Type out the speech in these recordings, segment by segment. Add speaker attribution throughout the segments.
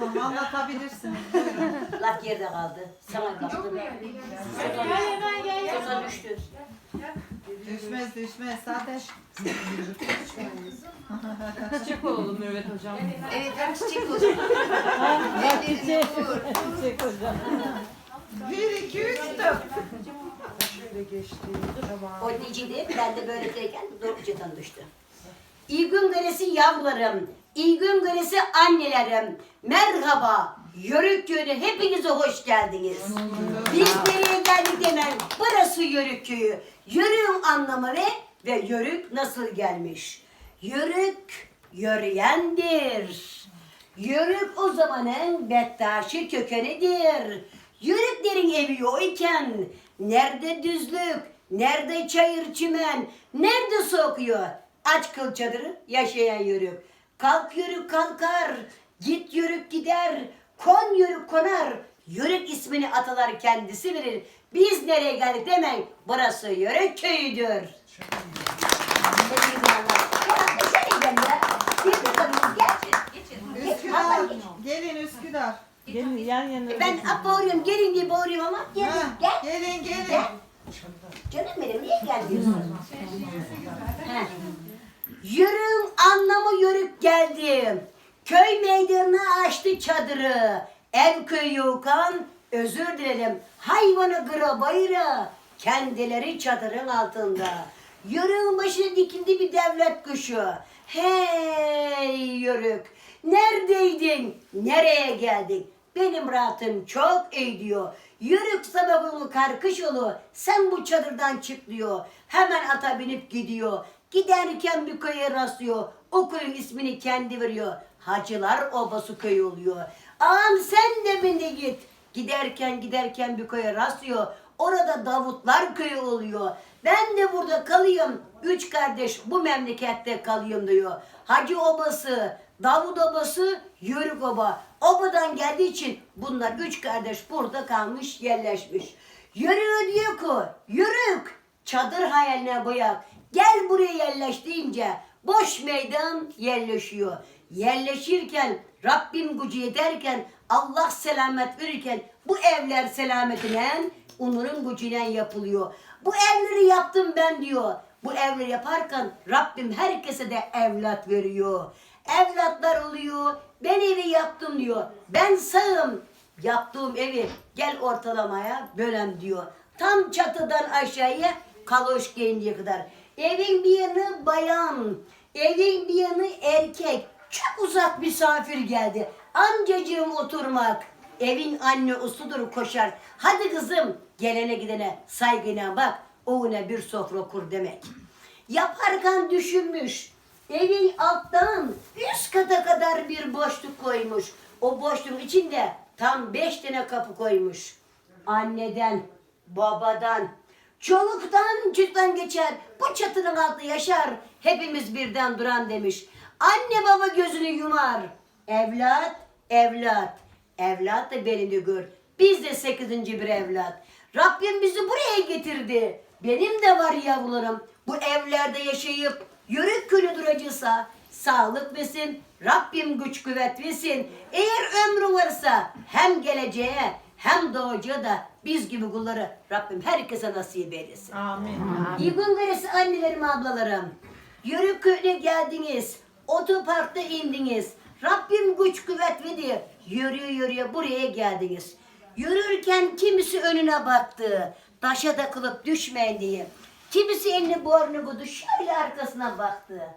Speaker 1: Tamam anlatabilirsiniz.
Speaker 2: Laf yerde kaldı. Sana kalktı. Sosa düştü.
Speaker 1: Düşmez düşmez. Zaten
Speaker 3: Çiçek olalım Mürvet hocam.
Speaker 4: Evet ben çiçek olacağım. Ellerine vur.
Speaker 3: Çiçek hocam.
Speaker 1: bir iki üç dört.
Speaker 2: O diciydi. Ben de böyle derken doğrucudan düştü. İyi gün göresi yavrularım. İyi gün göresi annelerim. Merhaba. Yörük köyüne hepinize hoş geldiniz. Biz nereye geldik demem. Burası Yörük köyü. Yörük'ün anlamı ve ve Yörük nasıl gelmiş? Yörük yürüyendir. Yörük o zamanın Bettaşi kökenidir. Yörüklerin evi yok iken nerede düzlük, nerede çayır çimen, nerede sokuyor? Aç kıl çadırı yaşayan yörük. Kalk yörük kalkar, git yörük gider, kon yörük konar. Yörük ismini atalar kendisi verir. Biz nereye geldik demeyin. Burası Yörük köyüdür.
Speaker 1: Gelin Üsküdar.
Speaker 3: Gelin yan yana.
Speaker 2: Ben ap bağırıyorum, gelin diye bağırıyorum ama gelin,
Speaker 1: Ha,
Speaker 2: gel.
Speaker 1: gelin gelin.
Speaker 2: Gel. Canım benim niye gel diyorsun? He. Yürüm anlamı yörük geldim. Köy meydanına açtı çadırı. Ev köy yokan özür dilerim. Hayvanı gıra bayıra. Kendileri çadırın altında. Yörüğün başına dikildi bir devlet kuşu. Hey yörük. Neredeydin? Nereye geldin? Benim rahatım çok iyi diyor. Yörük sabahını karkış olu. Sen bu çadırdan çık diyor. Hemen ata binip gidiyor. Giderken bir köye rastlıyor. O köyün ismini kendi veriyor. Hacılar Obası köyü oluyor. Ağam sen de beni git. Giderken giderken bir köye rastlıyor. Orada Davutlar köyü oluyor. Ben de burada kalayım. Üç kardeş bu memlekette kalayım diyor. Hacı obası, Davut obası, Yörük oba. Obadan geldiği için bunlar üç kardeş burada kalmış, yerleşmiş. Yörük diyor ki, yörük çadır hayaline boyak. Gel buraya yerleş deyince boş meydan yerleşiyor. Yerleşirken Rabbim gücü ederken Allah selamet verirken bu evler selametine onların gücüyle yapılıyor. Bu evleri yaptım ben diyor. Bu evleri yaparken Rabbim herkese de evlat veriyor. Evlatlar oluyor. Ben evi yaptım diyor. Ben sağım. Yaptığım evi gel ortalamaya bölem diyor. Tam çatıdan aşağıya kaloş gelinceye kadar. Evin bir yanı bayan, evin bir yanı erkek. Çok uzak misafir geldi. Amcacığım oturmak. Evin anne usudur koşar. Hadi kızım gelene gidene saygıyla bak. Oğuna bir sofra kur demek. Yaparken düşünmüş. Evin alttan üst kata kadar bir boşluk koymuş. O boşluğun içinde tam beş tane kapı koymuş. Anneden, babadan, çoluktan çocuktan geçer. Bu çatının altında yaşar. Hepimiz birden duran demiş. Anne baba gözünü yumar. Evlat, evlat. Evlat da belini gör. Biz de sekizinci bir evlat. Rabbim bizi buraya getirdi. Benim de var yavrularım. Bu evlerde yaşayıp yörük külü duracaksa sağlık versin. Rabbim güç kuvvet versin. Eğer ömrü varsa hem geleceğe hem doğacağı da biz gibi kulları Rabbim herkese nasip eylesin.
Speaker 1: Amin.
Speaker 2: İyi gün göresi annelerim, ablalarım. Yörük köyüne geldiniz. Otoparkta indiniz. Rabbim güç kuvvet verdi. Yürüye yürüye buraya geldiniz. Yürürken kimisi önüne baktı. Taşa takılıp düşmeyin diye. Kimisi elini bornu budu. Şöyle arkasına baktı.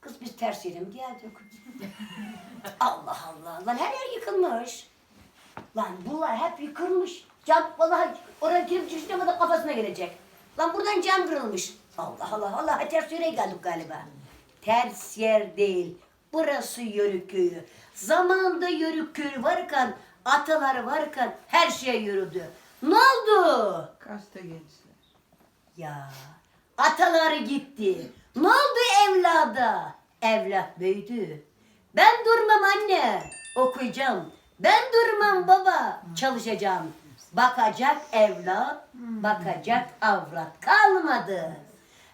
Speaker 2: Kız biz ters yere mi geldik? Allah Allah. Lan her yer yıkılmış. Lan bunlar hep yıkılmış. Cam vallahi oraya girip düşünemeden kafasına gelecek. Lan buradan cam kırılmış. Allah Allah Allah ters yere geldik galiba. Ters yer değil. Burası Yörük köyü. Zamanında Yörük köyü varken, ataları varken her şey yürüdü. Ne oldu?
Speaker 1: Kaçta gençler?
Speaker 2: Ya ataları gitti. Ne oldu evlada? Evlat büyüdü. Ben durmam anne. Okuyacağım. Ben durmam baba. Çalışacağım. Bakacak evlat, bakacak avrat kalmadı.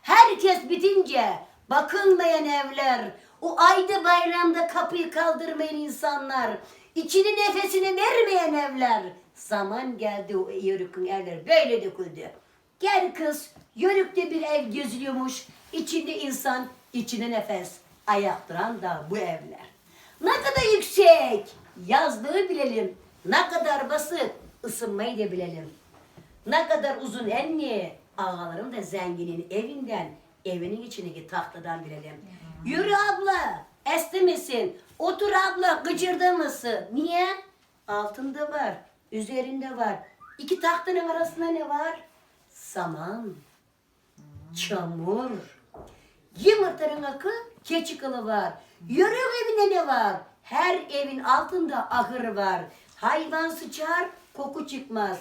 Speaker 2: Herkes bitince bakılmayan evler, o ayda bayramda kapıyı kaldırmayan insanlar, İçini nefesini vermeyen evler. Zaman geldi o yörükün evleri böyle döküldü. Gel kız, yörükte bir ev geziliyormuş. İçinde insan, içinde nefes. Ayaktıran da bu evler. Ne kadar yüksek, yazlığı bilelim. Ne kadar basit, ısınmayı da bilelim. Ne kadar uzun enni, ağalarım da zenginin evinden, evinin içindeki tahtadan bilelim. Yürü abla, estemesin. Otur abla, gıcırdamasın. Niye? Altında var, üzerinde var. İki tahtanın arasında ne var? Saman, çamur. Yumurtanın akı, keçi kılı var. Yörük evinde ne var? Her evin altında ahır var. Hayvan sıçar, koku çıkmaz.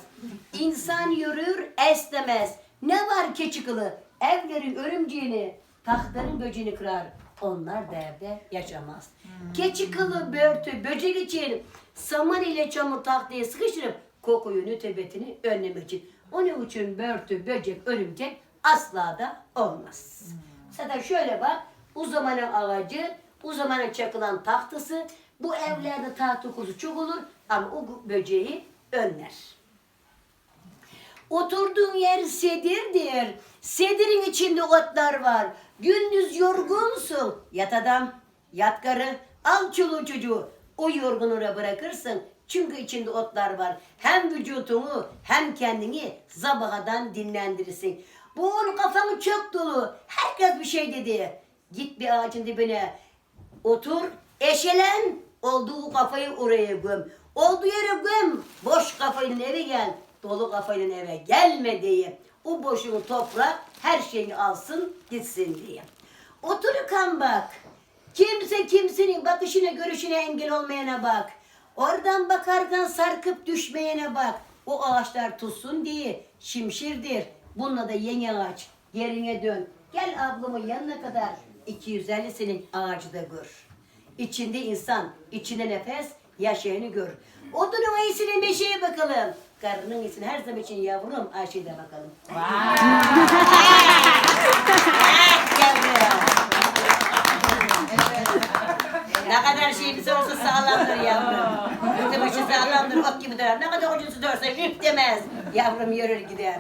Speaker 2: İnsan yürür, esnemez. Ne var keçi kılı? Evlerin örümceğini, tahtların böceğini kırar. Onlar da evde yaşamaz. Keçi kılı, börtü, böcek için saman ile çamur tahtaya sıkıştırıp kokuyu, nütebetini önlemek için. Onun için börtü, böcek, örümcek asla da olmaz. Zaten şöyle bak, uzamanın ağacı, uzamanın çakılan tahtası, bu evlerde tahta kuzu çok olur ama o böceği önler. Oturduğun yer sedirdir. Sedirin içinde otlar var. Gündüz yorgunsun. Yat adam, yat karı, al çoluğu çocuğu. O yorgunluğa bırakırsın. Çünkü içinde otlar var. Hem vücudunu hem kendini sabahadan dinlendirirsin. Bu onun kafanı çok dolu. Herkes bir şey dedi. Git bir ağacın dibine. Otur, eşelen, olduğu kafayı oraya göm. Olduğu yere göm, boş kafayla eve gel. Dolu kafayla eve gelme diye. O boşluğu toprak her şeyini alsın gitsin diye. Otur kan bak. Kimse kimsenin bakışına görüşüne engel olmayana bak. Oradan bakarken sarkıp düşmeyene bak. O ağaçlar tutsun diye şimşirdir. Bununla da yeni ağaç yerine dön. Gel ablamın yanına kadar 250 senin ağacı da gör. İçinde insan, içinde nefes, yaşayanı gör. Odunun iyisine meşeye bakalım. Karının iyisine her zaman için yavrum Ayşe'ye de bakalım. Yavrum. Ne kadar şeyimiz olsa sağlamdır yavrum. Öte başı sağlamdır, ok gibi durar. Ne kadar ucuz dursa hüp demez. Yavrum yürür gider.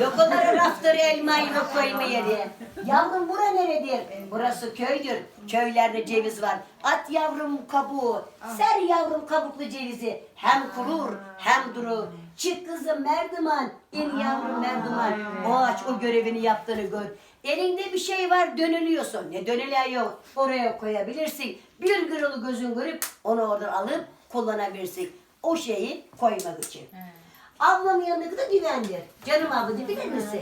Speaker 2: Yok onlara raftır elmayı ve koyma yeri. Yavrum bura neredir? Burası köydür. Köylerde ceviz var. At yavrum kabuğu. Ser yavrum kabuklu cevizi. Hem kurur hem durur. Çık kızım merdiman. İn yavrum merdiman. O ağaç o görevini yaptığını gör. Elinde bir şey var dönülüyorsun. Ne dönülen yok. Oraya koyabilirsin. Bir gırılı gözün görüp onu oradan alıp kullanabilirsin. O şeyi koymak için. Ablamın yanındaki de güvendir. Canım abla bilir misin?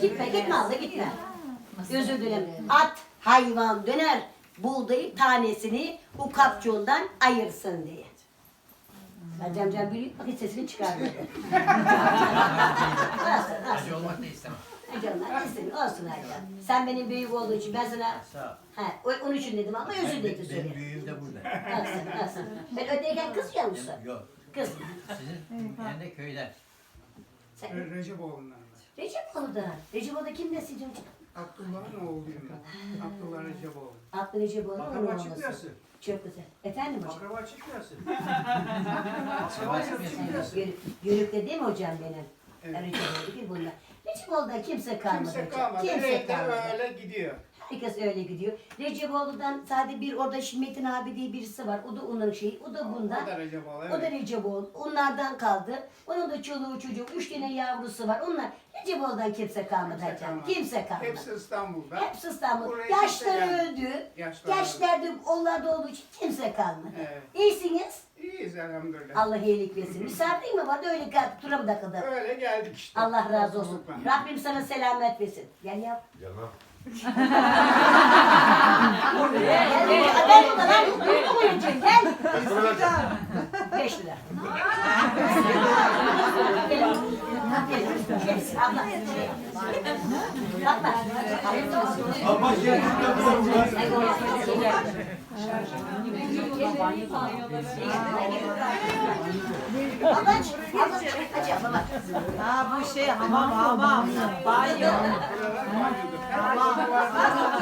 Speaker 2: Gitme gitme abla gitme. Özür dilerim. At hayvan döner. Buğdayı tanesini bu kapçuğundan ayırsın diye. Ben Cem Cem büyük bak hiç sesini çıkarmadı. Nasıl nasıl?
Speaker 5: Acı olmak da istemem.
Speaker 2: Ben istemiyorum. Olsun Ercan. Sen benim büyük olduğu için ben sana...
Speaker 5: Sağ ol.
Speaker 2: Ha, o- onun için dedim ama özür
Speaker 5: Ben,
Speaker 2: dilerim
Speaker 5: benim
Speaker 2: söyle.
Speaker 5: büyüğüm de burada.
Speaker 2: Nasıl, nasıl? Ben öteyken kızıyor musun?
Speaker 5: Yok.
Speaker 2: Kız.
Speaker 5: Sizin ben de köyden.
Speaker 2: Sen
Speaker 6: Re- Recep-oğlundan.
Speaker 2: Recep Oğlu'da. Recep Oğlu'da kim nesin canım?
Speaker 6: Abdullah'ın oğluyum ben. Abdullah Recep-oğlu.
Speaker 2: Aklı Recep Oğlu'nun
Speaker 6: Akraba
Speaker 2: olması.
Speaker 6: çıkıyorsun.
Speaker 2: Çok güzel. Efendim hocam?
Speaker 6: Akraba çıkıyorsun.
Speaker 5: Akraba çıkmıyorsun.
Speaker 2: Yörük, yörükte değil mi hocam benim?
Speaker 6: Evet.
Speaker 2: Recep Oğlu bir bunlar. Recep Oğlu'da kimse kalmadı
Speaker 6: Kimse
Speaker 2: hocam.
Speaker 6: kalmadı.
Speaker 2: Kimse
Speaker 6: Evde
Speaker 2: kalmadı.
Speaker 6: öyle gidiyor.
Speaker 2: Herkes öyle gidiyor. Receboğlu'dan sadece bir orada şimdi Metin abi diye birisi var. O da onun şeyi. O da bundan.
Speaker 6: O da Recep-oğlu.
Speaker 2: O da
Speaker 6: Evet.
Speaker 2: Receboğlu. Onlardan kaldı. Onun da çoluğu çocuğu. Üç tane yavrusu var. Onlar Receboğlu'dan kimse kalmadı
Speaker 6: Kimse kalmadı.
Speaker 2: Kimse kalmadı.
Speaker 6: Hepsi İstanbul'da.
Speaker 2: Hepsi İstanbul.
Speaker 6: Buraya
Speaker 2: Yaşları
Speaker 6: kimse gelmedi.
Speaker 2: öldü.
Speaker 6: Yaşları
Speaker 2: Gençlerde onlarda olduğu için kimse kalmadı.
Speaker 6: Evet.
Speaker 2: İyisiniz.
Speaker 6: İyiyiz elhamdülillah.
Speaker 2: Allah iyilik versin. Misafir mi vardı? Öyle kaldı. Tura mı takıldı?
Speaker 6: Öyle geldik işte.
Speaker 2: Allah razı olsun. Rabbim sana selamet versin. Gel yap.
Speaker 7: Canım.
Speaker 2: Gel burada lan. Bunu koyacağım. Gel. Beş lira. Gel. Gel. Abla. Ablaç. Hadi abla bak.
Speaker 1: Ha bu şey hamam hamam. Banyo.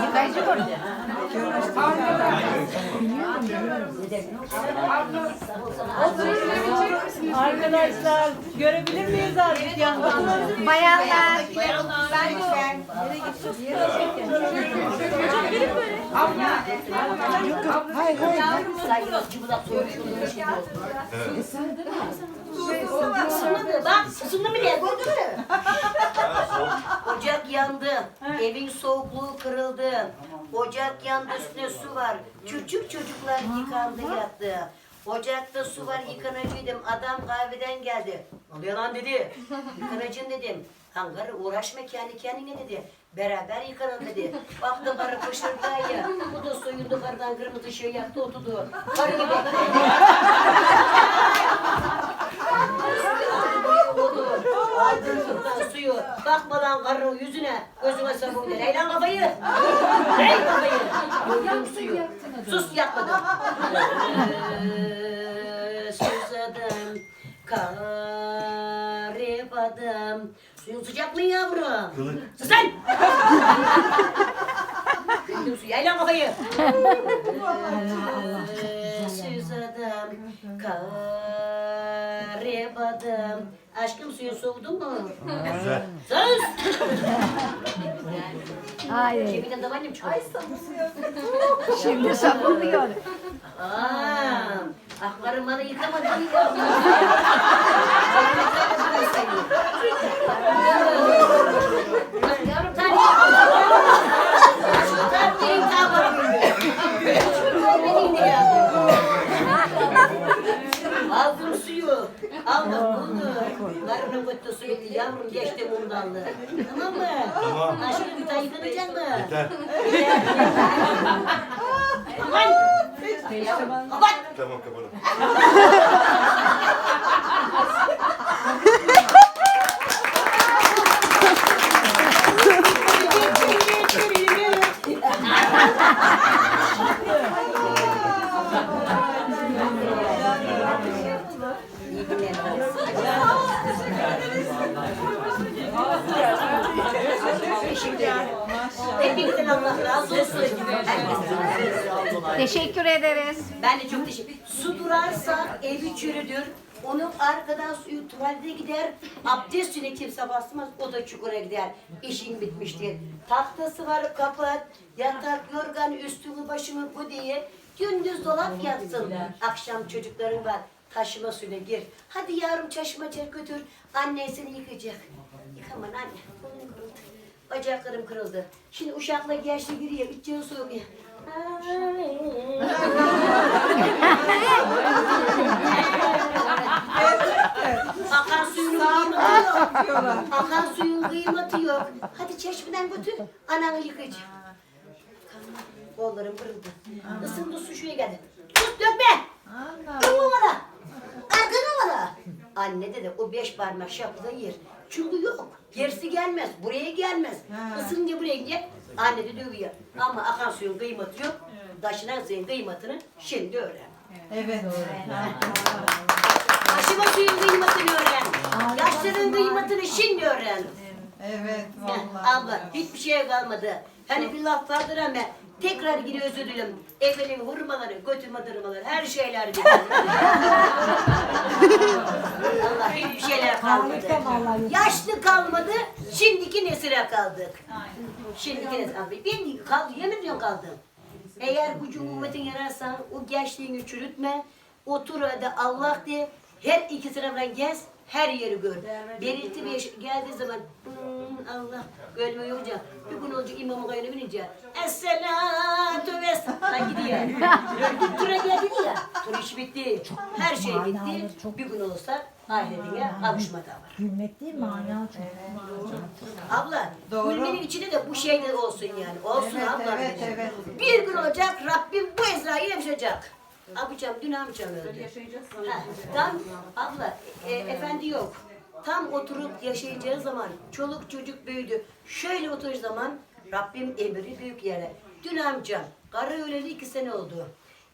Speaker 2: Yıkayıcı orada.
Speaker 3: Arkadaşlar görebilir miyiz artık yangını?
Speaker 4: Bayanlar.
Speaker 2: Isınmadı. Bak ısındı mı diye gördün mü? Ocak yandı. Evin soğukluğu kırıldı. Ocak yandı üstüne su var. Küçük çocuklar yıkandı yattı. Ocakta su var yıkanacıydım. Adam kahveden geldi. Ne oluyor lan dedi. Yıkanacın dedim. Hangarı uğraşma kendi kendine dedi. Beraber yıkanalım dedi. Baktım karı koşurdu ya. Bu da soyundu kardan kırmızı şey yaptı oturdu. Karı gibi. Aydınlıktan suyu bakmadan karının yüzüne gözüne sabun der. Ey lan kafayı! Ey kafayı! Koydum suyu. Sus yapmadım. Suyun sıcak mı yavrum? Sus lan! Suyu. Ey lan kafayı! Susadım, karibadım. Aşkım suyun soğudu mu?
Speaker 7: Güzel.
Speaker 2: Sus!
Speaker 4: Hayır.
Speaker 2: Cebinden de annem çıkıyor.
Speaker 4: Şimdi sabunluyor.
Speaker 2: Aa, ahlarım bana yıkamadı değil Yavrum tane Şu tatlıyı Aldım suyu. Aldım bunu. Suyu. Yavrum geçti mumdanlı. Tamam mı?
Speaker 7: Tamam.
Speaker 2: Aşkım bir daha yıkanacak mı?
Speaker 7: Yeter.
Speaker 2: Aman! Kapat!
Speaker 7: Tamam kapatalım.
Speaker 2: Hepinizden Allah razı olsun.
Speaker 4: Teşekkür ederiz.
Speaker 2: Ben de çok teşekkür Su durarsa evi çürüdür. Onun arkadan suyu tuvalete gider. Abdest suyuna kimse basmaz. O da çukura gider. İşin bitmiştir. Tahtası var kapat. Yatak, yorgan, üstümü başımı bu diye. Gündüz dolap yatsın. Akşam çocukların var. Taşıma suyuna gir. Hadi yavrum çeşme çek götür. Annen seni yıkayacak. Yıkaman anne. Bacaklarım kırıldı. Şimdi uşakla gençle giriyor. İçiyor soğuk. Akan suyun kıymeti yok. Akan suyun kıymeti yok. Hadi çeşmeden götür. Ananı yıkayacak. Kollarım kırıldı. Isındı su şuraya geldi. Tut dökme. Kırma bana. Arkana bana. Anne dedi o beş parmak şapıda yer. Çünkü yok. Gerisi gelmez. Buraya gelmez. Isınınca buraya gidecek. Anne de dövüyor. Ama akan suyun kıymeti yok. Taşınan suyun kıymetini şimdi öğren.
Speaker 1: Evet.
Speaker 2: Taşıma suyun kıymetini öğren. Yaşların kıymetini şimdi öğren.
Speaker 1: Evet vallahi.
Speaker 2: Abla hiçbir şey kalmadı. Hani bir laf vardır ama tekrar yine özür dilerim. Evvelin hurmaları, götürme dırmaları, her şeyler gibi. Allah hiçbir şeyler kalmadı. Yaşlı kalmadı, şimdiki nesile kaldık. Şimdiki nesil. Abi, Ben kaldı, yemin ediyorum kaldım. Eğer gücün kuvvetin yararsan o gençliğini çürütme. Otur hadi Allah de. Her iki taraftan gez. Her yeri gör. Belirti bir yaş geldiği zaman "Hmm, Allah gölme olacak. Bir gün olacak imamın kayını binince. Esselatu vesselam gidiyor. Bir tura geldi ya. Tur iş bitti. Her şey bitti. Bir gün olsa ahiretine kavuşma da var.
Speaker 8: Gülmek değil mana çok.
Speaker 2: Abla,
Speaker 1: Doğru.
Speaker 2: gülmenin içinde de bu şey de olsun yani. Olsun
Speaker 1: Evet,
Speaker 2: abla.
Speaker 1: evet, evet.
Speaker 2: Bir gün olacak Rabbim bu Ezra'yı yaşayacak. Amcam, dün amcam öldü. Ha, tam abla, e, efendi yok. Tam oturup yaşayacağı zaman, çoluk çocuk büyüdü. Şöyle oturduğu zaman Rabbim emri büyük yere. Dün amcam, karı öleli iki sene oldu.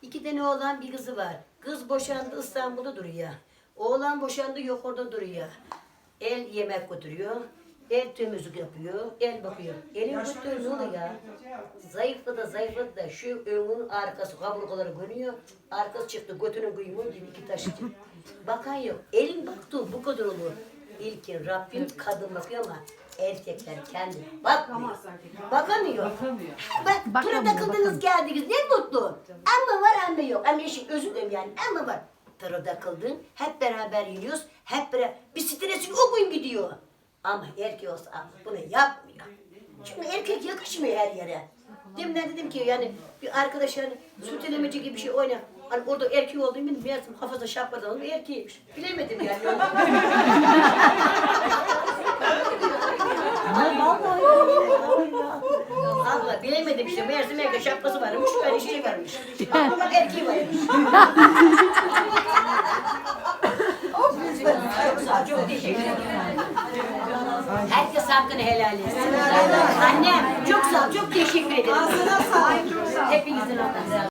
Speaker 2: İki tane oğlan bir kızı var. Kız boşandı İstanbul'da duruyor. Oğlan boşandı yok orada duruyor. El yemek götürüyor. El temizlik yapıyor, el bakıyor. Elin bakıyor ne oluyor ya? Zayıfladı da zayıfladı da şu önünün arkası kaburgaları görünüyor. Arkası çıktı götünün kıyımı gibi iki taş. Bakan yok. Elin baktığı bu kadar olur. İlkin Rabbim kadın bakıyor ama erkekler kendi bakmıyor. Bakamıyor. Bak, tura takıldınız geldiniz ne mutlu. Ama var ama yok. Ama işin özür dilerim yani ama var. Tura takıldın hep beraber yürüyoruz. Hep beraber bir stresin o gün gidiyor. Ama erkek olsa bunu yapmıyor. Çünkü erkek yakışmıyor her yere. Demin dedim ki yani bir arkadaş yani sütelemeci gibi bir şey oyna. Hani orada erkek olduğunu bilmiyorum. Meğersem hafızda şapkadan alıp erkeğiymiş. Bilemedim yani. Abla bilemedim işte. Meğerse erkek şapkası varmış. Öyle şey varmış. Ama erkeği varmış. Çok sağ ol, çok teşekkür ederim. Herkes hakkını helal etsin. Annem çok sağ ol, çok teşekkür ederim. Hepinizin adına.